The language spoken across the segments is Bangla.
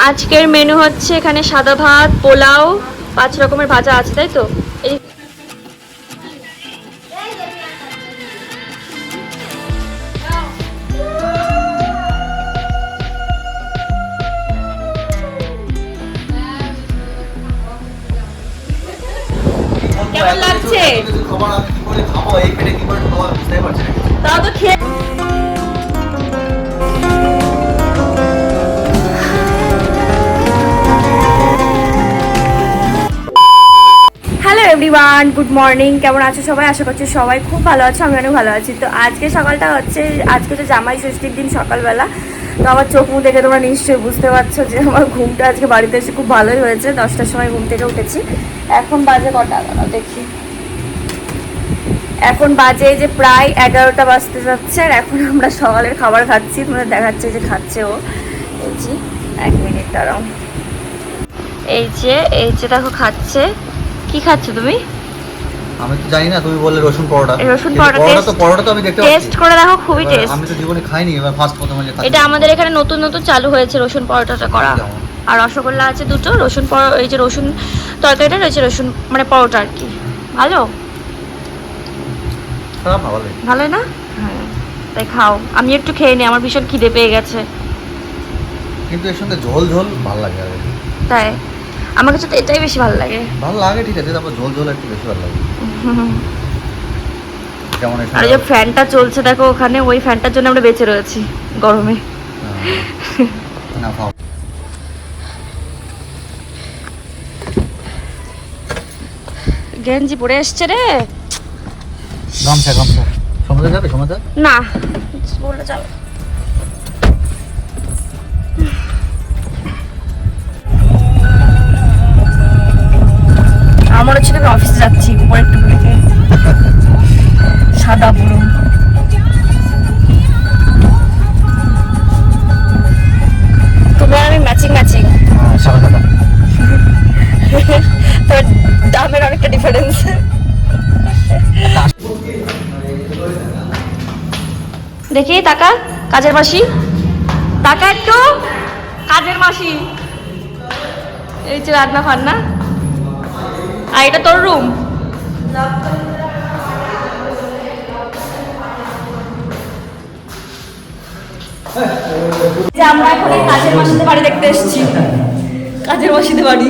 আজকের মেনু হচ্ছে এখানে সাদা ভাত পোলাও পাঁচ রকমের ভাজা আছে তাই তো? এই কেমন লাগছে? খাবার তো কি এভরিওয়ান গুড মর্নিং কেমন আছো সবাই? আশা করছি সবাই খুব ভালো আছো আমি অনেক ভালো আছি। তো আজকে সকালটা হচ্ছে, আজকে তো জামাই ষষ্ঠীর দিন সকালবেলা। তো আমার চোখ মুখ দেখে তোমরা নিশ্চয়ই বুঝতে পারছ যে আমার ঘুমটা আজকে বাড়িতে এসে খুব ভালোই হয়েছে। দশটার সময় ঘুম থেকে উঠেছি। এখন বাজে কটা? দেখি। এখন বাজে যে প্রায় এগারোটা বাজতে যাচ্ছে, আর এখন আমরা সকালের খাবার খাচ্ছি। তোমাদের দেখাচ্ছে যে খাচ্ছে ও। এই যে, এক মিনিট, দাঁড়াও। এই যে এই যে দেখো, খাচ্ছে। কি খাচ্ছো তুমি? আমি তো জানি না তুমি বললে রসুন পরোটা। এই রসুন পরোটা তো পরোটা তো আমি দেখতে পাচ্ছি। টেস্ট করে দেখো খুবই টেস্ট আমি তো জীবনে খাইনি এবার ফার্স্ট প্রথমে যে খাচ্ছি। এটা আমাদের এখানে নতুন নতুন চালু হয়েছে রসুন পরোটাটা করা। আর রসগোল্লা আছে দুটো রসুন পরো- এই যে রসুন তরকারিটা রয়েছে রসুন মানে পরোটা আর কি। ভালো? ভালো না হ্যাঁ তাই খাও। আমি একটু খেয়ে নিই আমার ভীষণ খিদে পেয়ে গেছে। কিন্তু এর সঙ্গে ঝোল ঝোল ভালো লাগে তাই? আমার কাছে তো এটাই বেশি ভালো লাগে। ভালো লাগে ঠিক আছে তারপর ঝোল ঝোল একটু বেশি ভালো লাগে। আর যে ফ্যানটা চলছে দেখো ওখানে ওই ফ্যানটার জন্য আমরা বেঁচে রয়েছি গরমে। গেঞ্জি পরে এসছে রে। গামছা গামছা। সমুদ্রে যাবে সমুদ্রে না বলে যাবে। আমার হচ্ছে আমি অফিসে যাচ্ছি পরে একটু থেকে সাদা পুরো তুমি আর আমি ম্যাচিং ম্যাচিং সাদা সাদা। তোর দামের অনেকটা ডিফারেন্স দেখি টাকা কাজের মাসি। টাকা একটু। কাজের মাসি। এই যে রান্না ফান্না। আর এটা তোর রুম যে আমরা এখন এই কাজের মাসিদের বাড়ি দেখতে এসেছি। কাজের মাসিদের বাড়ি।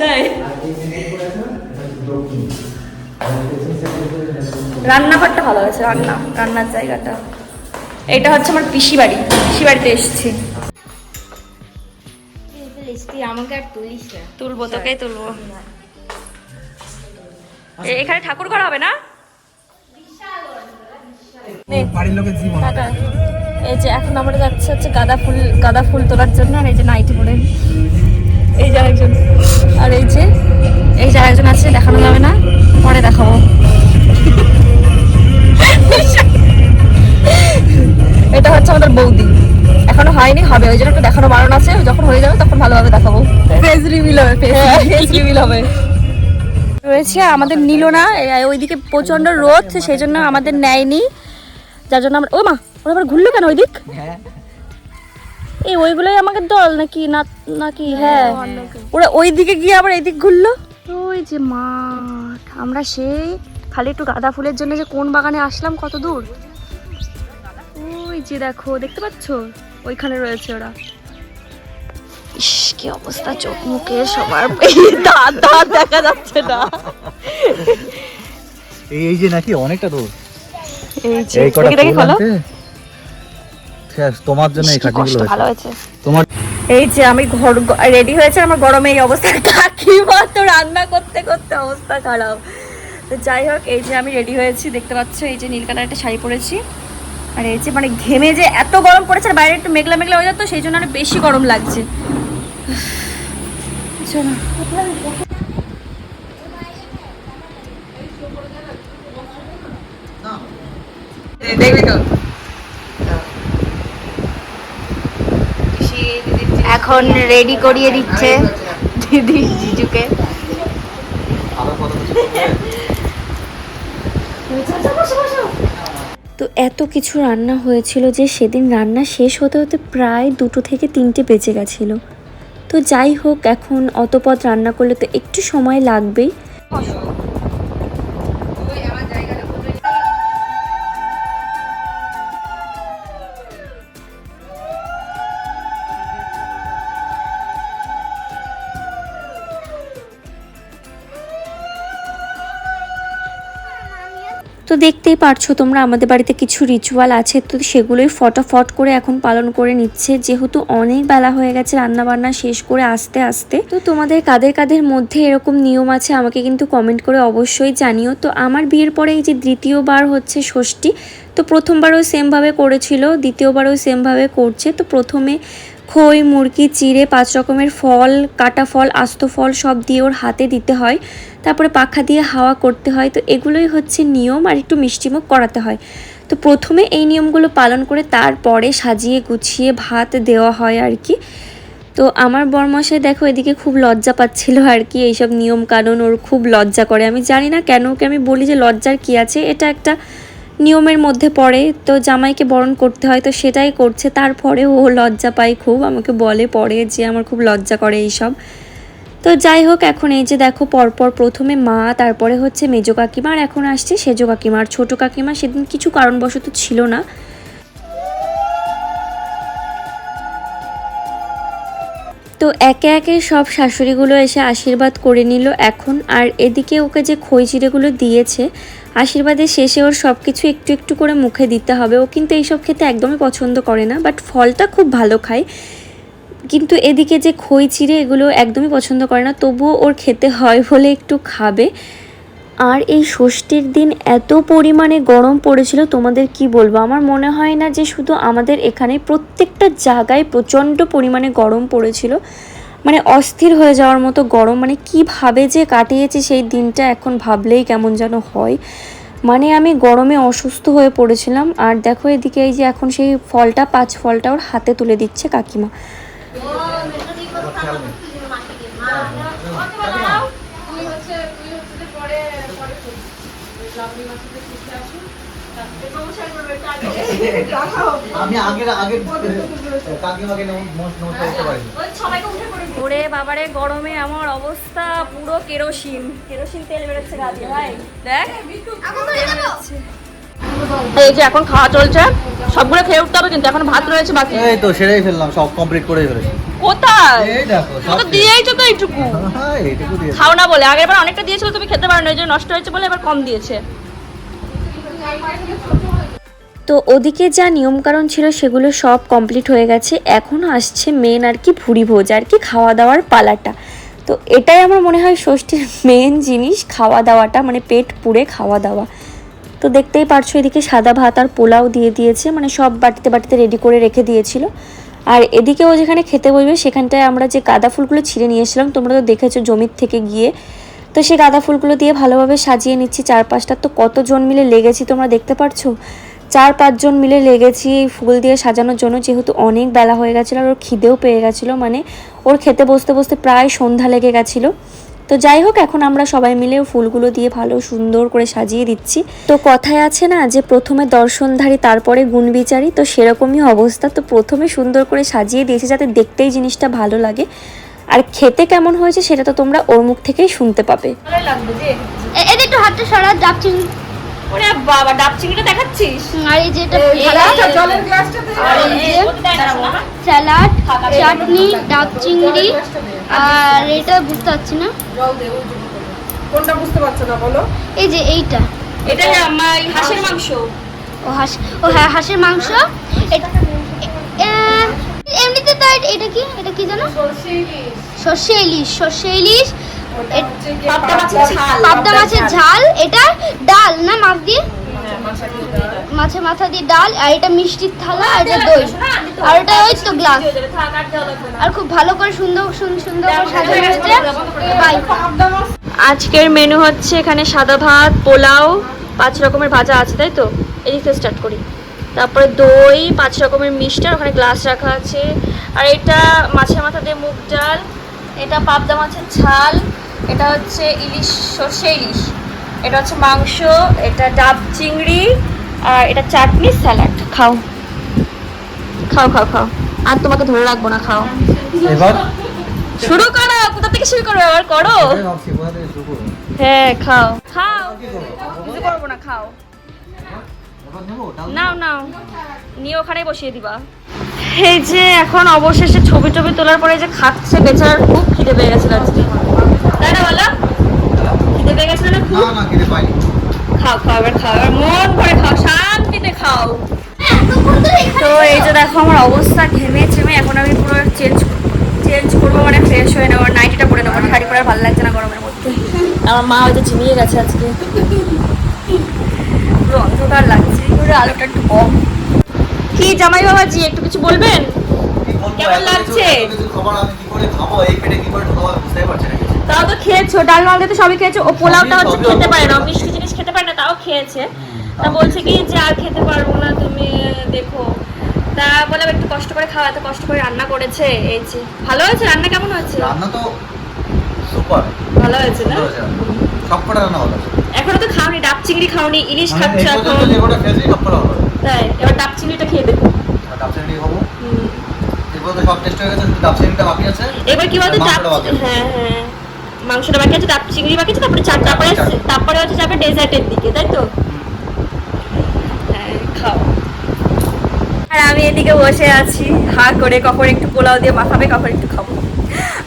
তাই। রান্নাঘরটা ভালো আছে রান্না রান্নার জায়গাটা। এটা হচ্ছে আমার পিসি বাড়ি। পিসি বাড়িতে এসেছি। আমাকে আর তুলিস না। তুলবো তোকে তুলবো। এ- এখানে ঠাকুর করা হবে না। এই যে এখন আমরা যাচ্ছে হচ্ছে গাঁদা ফুল গাঁদা ফুল তোলার জন্য আর এই যে নাইটি পরে। এই যে একজন আর এই যে এই যে একজন আছে দেখানো যাবে না। পরে দেখাবো। হচ্ছে আমাদের বৌদি। এখনও হয়নি হবে। ওই জন্য একটু দেখানো বারণ আছে। যখন হয়ে যাবে তখন ভালোভাবে দেখাবো। ফেস রিভিল হবে ফেস রিভিল হবে। রয়েছে আমাদের নিল না ওইদিকে প্রচণ্ড রোদ সেই জন্য আমাদের নেয়নি। যার জন্য আমরা ও মা ওরা আবার ঘুরলো কেন ওই দিক এই ওইগুলোই আমাকে দল নাকি? না নাকি? হ্যাঁ। ওরা ওই দিকে গিয়ে আবার এইদিক ঘুরলো? ওই যে মাঠ আমরা সেই খালি একটু গাঁদা ফুলের জন্য যে কোন বাগানে আসলাম কত দূর? ওই যে দেখো দেখতে পাচ্ছো? ওইখানে রয়েছে ওরা। ইস কি অবস্থা চোখ মুখে সবার দাঁত দাঁত দেখা যাচ্ছে না। এই এই যে নাকি অনেকটা দূর। এই কটা খোলো? তোমার জন্য এই ভালো হয়েছে। হয়েছে। তোমার এই যে আমি ঘর রেডি হয়েছে আমার গরমে এই অবস্থা। কাকিমা তো রান্না করতে করতে অবস্থা খারাপ। তো যাই হোক এই যে আমি রেডি হয়েছি দেখতে পাচ্ছ এই যে নীল কালার একটা শাড়ি পরেছি। আর এই যে মানে ঘেমে যে এত গরম পড়েছে, আর বাইরে একটু মেঘলা মেঘলা হয়ে যেত সেই জন্য আরও বেশি গরম লাগছে। এখন রেডি করিয়ে দিচ্ছে দিদি জিজুকে আরও কত কিছু করবে? তো এত কিছু রান্না হয়েছিল যে সেদিন রান্না শেষ হতে হতে প্রায় দুটো থেকে তিনটে বেজে গেছিল। তো যাই হোক, এখন অত পথ রান্না করলে তো একটু সময় লাগবেই। তো দেখতেই পারছ তোমরা, আমাদের বাড়িতে কিছু রিচুয়াল আছে, তো সেগুলোই ফটাফট করে এখন পালন করে নিচ্ছে। যেহেতু অনেক বেলা হয়ে গেছে রান্না বান্না শেষ করে আস্তে আস্তে। তো তোমাদের কাদের কাদের মধ্যে এরকম নিয়ম আছে, আমাকে কিন্তু কমেন্ট করে অবশ্যই জানিও। তো আমার বিয়ের পরে এই যে দ্বিতীয়বার হচ্ছে ষষ্ঠী, তো প্রথমবারও সেমভাবে করেছিল, দ্বিতীয়বারও সেমভাবে করছে। তো প্রথমে খই, মুরগি, চিড়ে, পাঁচ রকমের ফল, কাটা ফল, আস্ত ফল সব দিয়ে ওর হাতে দিতে হয়। তারপরে পাখা দিয়ে হাওয়া করতে হয়। তো এগুলোই হচ্ছে নিয়ম আর একটু মিষ্টিমুখ করাতে হয়। তো প্রথমে এই নিয়মগুলো পালন করে তারপরে সাজিয়ে গুছিয়ে ভাত দেওয়া হয় আর কি। তো আমার বরমশাই দেখো এদিকে খুব লজ্জা পাচ্ছিল আর কি। এইসব নিয়ম কানুন ওর খুব লজ্জা করে। আমি জানি না কেন ওকে আমি বলি যে লজ্জার কি আছে। এটা একটা নিয়মের মধ্যে পড়ে, তো জামাইকে বরণ করতে হয়, তো সেটাই করছে। তারপরে ও লজ্জা পায় খুব, আমাকে বলে পরে যে আমার খুব লজ্জা করে এইসব। তো যাই হোক, এখন এই যে দেখো, পরপর প্রথমে মা, তারপরে হচ্ছে মেজো কাকিমা, আর এখন আসছে সেজো কাকিমা। আর ছোটো কাকিমা সেদিন কিছু কারণবশত ছিল না। তো একে একে সব শাশুড়িগুলো এসে আশীর্বাদ করে নিল এখন। আর এদিকে ওকে যে খই চিড়েগুলো দিয়েছে আশীর্বাদের শেষে ওর সব কিছু একটু একটু করে মুখে দিতে হবে। ও কিন্তু এইসব খেতে একদমই পছন্দ করে না বাট ফলটা খুব ভালো খায়। কিন্তু এদিকে যে খই চিড়ে এগুলো একদমই পছন্দ করে না, তবুও ওর খেতে হয় বলে একটু খাবে। আর এই ষষ্ঠীর দিন এত পরিমাণে গরম পড়েছিল, তোমাদের কি বলব? আমার মনে হয় না যে শুধু আমাদের এখানে প্রত্যেকটা জায়গায় প্রচণ্ড পরিমাণে গরম পড়েছিল। মানে অস্থির হয়ে যাওয়ার মতো গরম মানে কীভাবে যে কাটিয়েছি সেই দিনটা এখন ভাবলেই কেমন যেন হয়। মানে আমি গরমে অসুস্থ হয়ে পড়েছিলাম, আর দেখো এদিকে এই যে এখন সেই ফলটা, পাঁচ ফলটা ওর হাতে তুলে দিচ্ছে কাকিমা। আমি আগের আগের কাকিমাকে বাবারে গরমে আমার অবস্থা পুরো কেরোসিন। কেরোসিন তেল বেরোচ্ছে গা ভাই। দেখ। এই যে এখন খাওয়া চলছে। সবগুলো খেয়ে উঠতে হবে কিন্তু এখন ভাত রয়েছে বাকি। এই তো সেটাই ফেললাম সব কমপ্লিট করেই ফেলেছি। কোথায়? এই দেখো তো দিয়েইছো তো এইটুকু। হ্যাঁ এইটুকু দিয়েছি। খাও না বলে। আগের বার অনেকটা দিয়েছিল তুমি খেতে পারো না ওই যে নষ্ট হয়েছে বলে এবার কম দিয়েছে। তো ওদিকে যা নিয়মকানুন ছিল সেগুলো সব কমপ্লিট হয়ে গেছে। এখন আসছে মেন আর কি ভুড়ি ভোজ আর কি খাওয়া দাওয়ার পালাটা। তো এটাই আমার মনে হয় ষষ্ঠীর মেন জিনিস খাওয়া দাওয়াটা মানে পেট পুড়ে খাওয়া দাওয়া তো দেখতেই পারছ এদিকে সাদা ভাত আর পোলাও দিয়ে দিয়েছে মানে সব বাটিতে বাটিতে রেডি করে রেখে দিয়েছিল। আর এদিকে ও যেখানে খেতে বসবে সেখানটায় আমরা যে গাঁদা ফুলগুলো ছিঁড়ে নিয়ে এসেছিলাম, তোমরা তো দেখেছ জমির থেকে গিয়ে। তো সেই গাঁদা ফুলগুলো দিয়ে ভালোভাবে সাজিয়ে নিচ্ছি চারপাশটা। তো কতজন মিলে লেগেছি তোমরা দেখতে পারছ? চার পাঁচজন মিলে লেগেছি ফুল দিয়ে সাজানোর জন্য, যেহেতু অনেক বেলা হয়ে গেছিল আর ওর খিদেও পেয়ে গেছিল মানে ওর খেতে বসতে বসতে প্রায় সন্ধ্যা লেগে গেছিল। তো যাই হোক, এখন আমরা সবাই মিলে ফুলগুলো দিয়ে ভালো সুন্দর করে সাজিয়ে দিচ্ছি। তো কথায় আছে না যে, প্রথমে দর্শনধারী, তারপরে গুণবিচারী, তো সেরকমই অবস্থা। তো প্রথমে সুন্দর করে সাজিয়ে দিয়েছি যাতে দেখতেই জিনিসটা ভালো লাগে। আর খেতে কেমন হয়েছে সেটা তো তোমরা ওর মুখ থেকেই শুনতে পাবে। একটু হাতটা সরা যাচ্ছি। ওরে বাবা ডাব চিংড়িটা দেখাচ্ছিস? আর এই যে এটা আর এই যে না। স্যালাড চাটনি ডাব চিংড়ি আর এটা বুঝতে পারছি না। কোনটা বুঝতে পারছ না বলো? এই যে এইটা। এটা আমার হাঁসের মাংস? ও হাঁস ও হ্যাঁ হাঁসের মাংস। এমনিতে তো এটা- কি এটা কি জানো সর্ষে ইলিশ। সর্ষে ইলিশ মাছের ঝাল পাবদা মাছের ঝাল। এটা ডাল না মাছ দিয়ে? মাছের মাথা দিয়ে ডাল আর এটা মিষ্টির থালা আর এটা দই। আর এটা ওই তো গ্লাস আর দেওয়া লাগবে না। আর খুব ভালো করে সুন্দর সুন্দর সুন্দর করে সাজানো হয়েছে আজকের মেনু হচ্ছে এখানে সাদা ভাত পোলাও পাঁচ রকমের ভাজা আছে তাই তো? এদিক থেকে স্টার্ট করি। তারপরে দই পাঁচ রকমের মিষ্টি আর ওখানে গ্লাস রাখা আছে। আর এটা মাছের মাথা দিয়ে মুগ ডাল এটা পাবদা মাছের ঝাল এটা হচ্ছে ইলিশ সর্ষে ইলিশ। এটা হচ্ছে মাংস এটা ডাব চিংড়ি আর এটা চাটনি স্যালাড। খাও। খাও খাও খাও। আর তোমাকে ধরে রাখব না খাও। এবার? শুরু করো কোথা থেকে শুরু করবে? এবার করো। হ্যাঁ খাও। খাও। কিছু করব না খাও। নাও নাও। নিয়ে ওখানে বসিয়ে দিবা। এই যে এখন অবশেষে ছবি টবি তোলার পরে যে খাচ্ছে বেচারার খুব খিদে পেয়ে গেছিল আজকে তাই না বলো খিদে পেয়ে গেছিল না না না পাইনি খাও খাও এবার খাও এবার মন ভরে খাও শান্তিতে খাও। এতক্ষণ ধরে এখানে তো এই যে দেখো আমার অবস্থা ঘেমে চেমে এখন আমি পুরো চেঞ্জ চেঞ্জ করব মানে ফ্রেশ হয়ে নেব নাইটিটা পরে নেব শাড়ি পরে ভালো লাগছে না গরমের মধ্যে। আমার মা হয়তো চিনিয়ে গেছে আজকে। পুরো অন্ধকার লাগছে পুরো আলোটা একটু কম। কি জামাই বাবাজি একটু কিছু বলবেন? কেমন লাগছে? খাবার আমি কি করে খাব? এই পেটে কি করে ঢোকাবো বুঝতেই পারছি না। তাও তো খেয়েছো ডাল মাল দিয়ে তো সবই খেয়েছো ও পোলাওটা হচ্ছে খেতে পারে না মিষ্টি জিনিস খেতে পারে না তাও খেয়েছে। তা বলছে কি যে আর খেতে পারব না তুমি দেখো। তা বললাম একটু কষ্ট করে খাওয়া এত কষ্ট করে রান্না করেছে এই যে। ভালো হয়েছে? রান্না কেমন হয়েছে? রান্না তো সুপার। ভালো হয়েছে না? সব কটা রান্না ভালো এখনও তো খাওনি ডাব চিংড়ি খাওনি ইলিশ খাচ্ছ এখন। তাই এবার ডাব চিংড়িটা খেয়ে দেখো। ডাব চিংড়ি খাব। হুম। এরপর তো সব টেস্ট হয়ে গেছে ডাব চিংড়িটা বাকি আছে। এবার কি বলতো ডাব। হ্যাঁ হ্যাঁ। মাংসটা বাকি আছে ডাব চিংড়ি বাকি আছে তারপরে চাট তারপরে তারপরে হচ্ছে যাবে ডেজার্টের দিকে তাই তো? হ্যাঁ খাও। আর আমি এদিকে বসে আছি হা করে কখন একটু পোলাও দিয়ে মাখাবে কখন একটু খাব।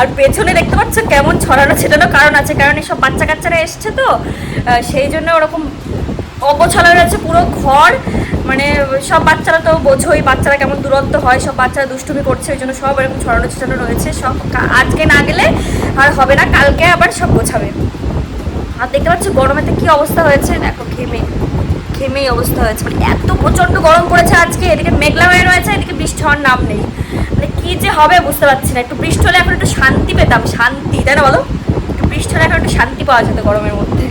আর পেছনে দেখতে পাচ্ছ কেমন ছড়ানো ছেটানো কারণ আছে কারণ সব বাচ্চা কাচ্চারা এসছে তো সেই জন্য ওরকম অগোছালো রয়েছে পুরো ঘর মানে সব বাচ্চারা তো বোঝোই, বাচ্চারা কেমন দূরত্ব হয়, সব বাচ্চারা দুষ্টুমি করছে, ওই জন্য সব এরকম ছড়ানো ছিটানো রয়েছে। সব আজকে না গেলে আর হবে না, কালকে আবার সব বোঝাবে আর দেখতে পাচ্ছ গরমেতে কি অবস্থা হয়েছে? দেখো, ঘেমে, ঘেমেই অবস্থা হয়েছে। মানে এত প্রচণ্ড গরম পড়েছে আজকে, এদিকে মেঘলা হয়ে রয়েছে, এদিকে বৃষ্টি হওয়ার নাম নেই। মানে কি যে হবে বুঝতে পারছি না। একটু বৃষ্টি হলে এখন একটু শান্তি পেতাম, শান্তি, তাই না বলো? একটু বৃষ্টি হলে এখন একটু শান্তি পাওয়া যেত গরমের মধ্যে।